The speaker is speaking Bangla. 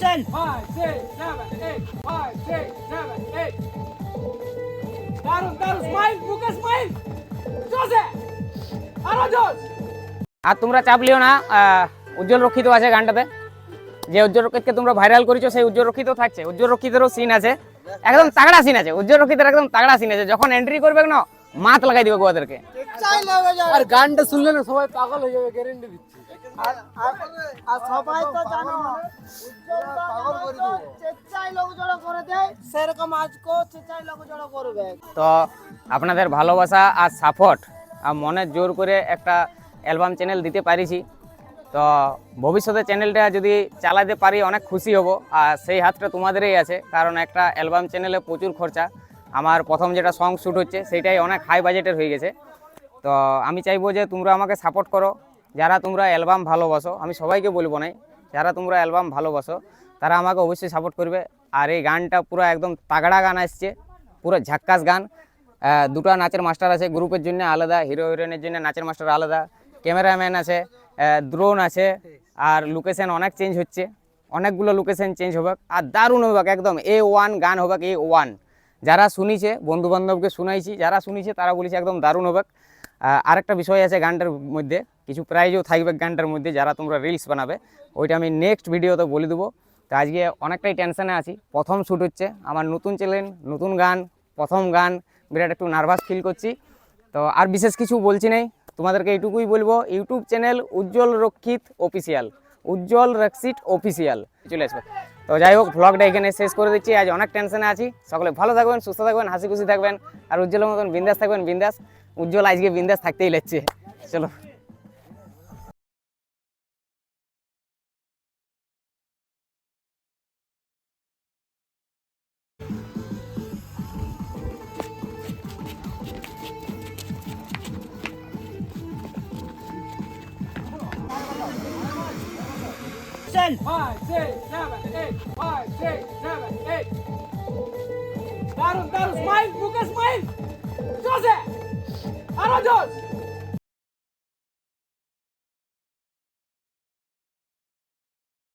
Ten. Five, six, seven, eight. Five, six, seven, eight. দারুণ দারুণ স্মাইল মুখে স্মাইল জোসে আরও জোস আর তোমরা চাপ লিও না আহ, উজ্জ্বল রক্ষিত আছে গানটাতে। যে উজ্জ্বল রক্ষিতকে তোমরা ভাইরাল করেছ সেই উজ্জ্বল রক্ষিত থাকছে। উজ্জ্বল রক্ষিতেরও সিন আছে। একদম তাগড়া সিন আছে। উজ্জ্বল রক্ষিতের একদম তাগড়া সিন আছে। যখন এন্ট্রি করবে না মাত লাগাই দিবে গোয়াদেরকে। আর গানটা শুনলে না সবাই পাগল হয়ে যাবে গ্যারেন্টি দিচ্ছি। আর সবাই তো জানো পাগল করে দেবো চেচাই লোক জড়ো করে দেয় সেরকম আজকেও চেচাই লোক জড়ো করবে। তো আপনাদের ভালোবাসা আর সাপোর্ট আর মনের জোর করে একটা অ্যালবাম চ্যানেল দিতে পারিছি। তো ভবিষ্যতে চ্যানেলটা যদি চালাতে পারি অনেক খুশি হব। আর সেই হাতটা তোমাদেরই আছে কারণ একটা অ্যালবাম চ্যানেলে প্রচুর খরচা। আমার প্রথম যেটা সং শ্যুট হচ্ছে সেটাই অনেক হাই বাজেটের হয়ে গেছে। তো আমি চাইব যে তোমরা আমাকে সাপোর্ট করো। যারা তোমরা অ্যালবাম ভালোবাসো, আমি সবাইকে বলব নাই, যারা তোমরা অ্যালবাম ভালোবাসো, তারা আমাকে অবশ্যই সাপোর্ট করবে। আর এই গানটা পুরো একদম তাগড়া গান আসছে, পুরো ঝাক্কাস গান। দুটো নাচের মাস্টার আছে, গ্রুপের জন্য আলাদা হিরো হিরোইনের জন্য নাচের মাস্টার আলাদা ক্যামেরাম্যান আছে দ্রোন আছে, আর লোকেশন অনেক চেঞ্জ হচ্ছে। অনেকগুলো লোকেশন চেঞ্জ হবে আর দারুণ হবে একদম এ ওয়ান গান হবে এ ওয়ান যারা শুনিছে বন্ধু বান্ধবকে শুনাইছি, যারা শুনিছে, তারা বলেছে একদম দারুণ হবে আরেকটা বিষয় আছে গানটার মধ্যে। কিছু প্রাইজও থাকবে গানটার মধ্যে, যারা তোমরা রিলস বানাবে। ওইটা আমি নেক্সট ভিডিওতে বলে দেবো। তো আজকে অনেকটাই টেনশানে আছি। প্রথম শ্যুট হচ্ছে আমার নতুন চ্যানেল নতুন গান, প্রথম গান। বিরাট একটু নার্ভাস ফিল করছি। তো আর বিশেষ কিছু বলছি নাই। তোমাদেরকে এইটুকুই বলব, ইউটিউব চ্যানেল উজ্জ্বল রক্ষিত অফিসিয়াল উজ্জ্বল রক্ষিত অফিসিয়াল চলে আসবে। তো যাই হোক ভ্লগটা এখানে শেষ করে দিচ্ছি। আজ অনেক টেনশনে আছি। সকলে ভালো থাকবেন, সুস্থ থাকবেন, হাসি খুশি থাকবেন। আর উজ্জ্বলের মতন বিন্দাস থাকবেন, বিন্দাস। উজ্জ্বল আজকে বিন্দাস থাকতেই লাগছে চলো Ten. Five, six, seven, eight. Five, six, seven, eight. দারুণ দারুণ স্মাইল মুখে স্মাইল জোসে আরও জোস